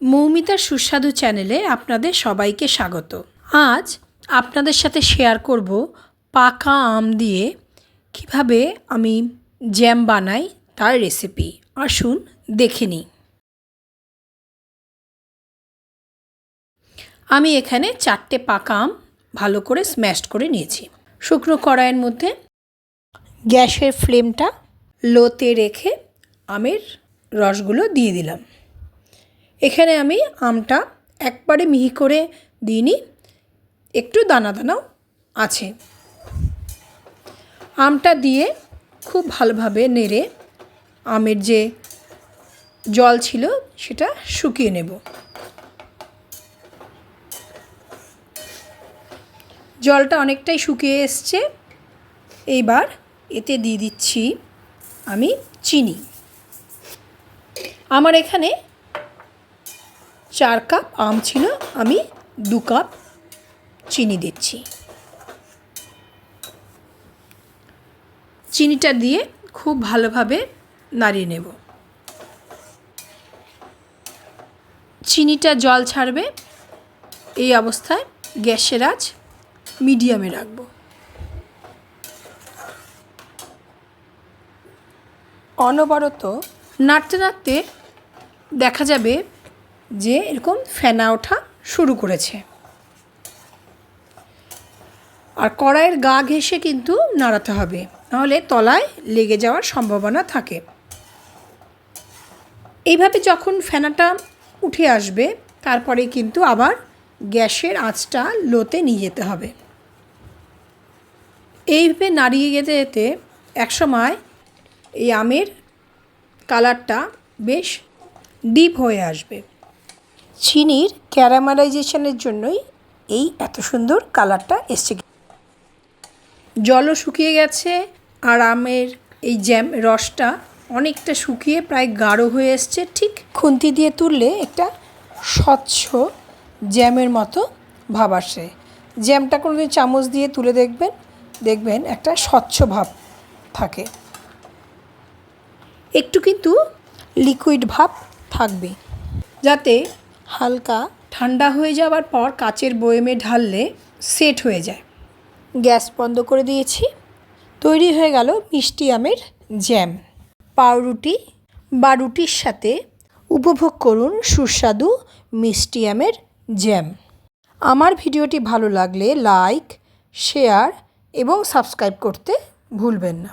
মৌমিতার সুস্বাদু চ্যানেলে আপনাদের সবাইকে স্বাগত। আজ আপনাদের সাথে শেয়ার করব পাকা আম দিয়ে কীভাবে আমি জ্যাম বানাই তার রেসিপি। আসুন দেখে নিই। আমি এখানে চারটে পাকা আম ভালো করে স্ম্যাশ করে নিয়েছি। শুকনো কড়াইয়ের মধ্যে গ্যাসের ফ্লেমটা লোতে রেখে আমের রসগুলো দিয়ে দিলাম। এখানে আমি আমটা একবারে মিহি করে দিইনি, একটু দানা দানাও আছে। আমটা দিয়ে খুব ভালোভাবে নেড়ে আমের যে জল ছিল সেটা শুকিয়ে নেব। জলটা অনেকটাই শুকিয়ে এসছে। এইবার এতে দিয়ে দিচ্ছি আমি চিনি। আমার এখানে চার কাপ আম ছিল, আমি দু কাপ চিনি দিচ্ছি। চিনিটা দিয়ে খুব ভালোভাবে নাড়িয়ে নেব। চিনিটা জল ছাড়বে, এই অবস্থায় গ্যাসের আঁচ মিডিয়ামে রাখব। অনবরত নাড়তে নাড়তে দেখা যাবে যে এরকম ফেনা ওঠা শুরু করেছে। আর কড়াইয়ের গা ঘেঁষে কিন্তু নাড়াতে হবে, নাহলে তলায় লেগে যাওয়ার সম্ভাবনা থাকে। এইভাবে যখন ফেনাটা উঠে আসবে, তারপরে কিন্তু আবার গ্যাসের আঁচটা লোতে নিয়ে যেতে হবে। এইভাবে নাড়িয়ে যেতে যেতে একসময় এই আমের কালারটা বেশ ডিপ হয়ে আসবে। চিনির ক্যারামেলাইজেশনের জন্যই এই এত সুন্দর কালারটা এসছে। জলও শুকিয়ে গেছে আর আমের এই জ্যাম রসটা অনেকটা শুকিয়ে প্রায় গাঢ় হয়ে এসছে। ঠিক খুন্তি দিয়ে তুললে একটা স্বচ্ছ জ্যামের মতো ভাব আসে। জ্যামটা কোনো দিন চামচ দিয়ে তুলে দেখবেন দেখবেন একটা স্বচ্ছ ভাব থাকে। একটু কিন্তু লিকুইড ভাব থাকবে। যাতে হালকা। ঠান্ডা হয়ে যাওয়ার পর কাচের বয়েমে ঢাললে সেট হয়ে যায়। গ্যাস বন্ধ করে দিয়েছি। তৈরি হয়ে গেল মিষ্টি আমের জ্যাম। পাউরুটি বা রুটির সাথে উপভোগ করুন সুস্বাদু মিষ্টি আমের জ্যাম। আমার ভিডিওটি ভালো লাগলে লাইক শেয়ার এবং সাবস্ক্রাইব করতে ভুলবেন না।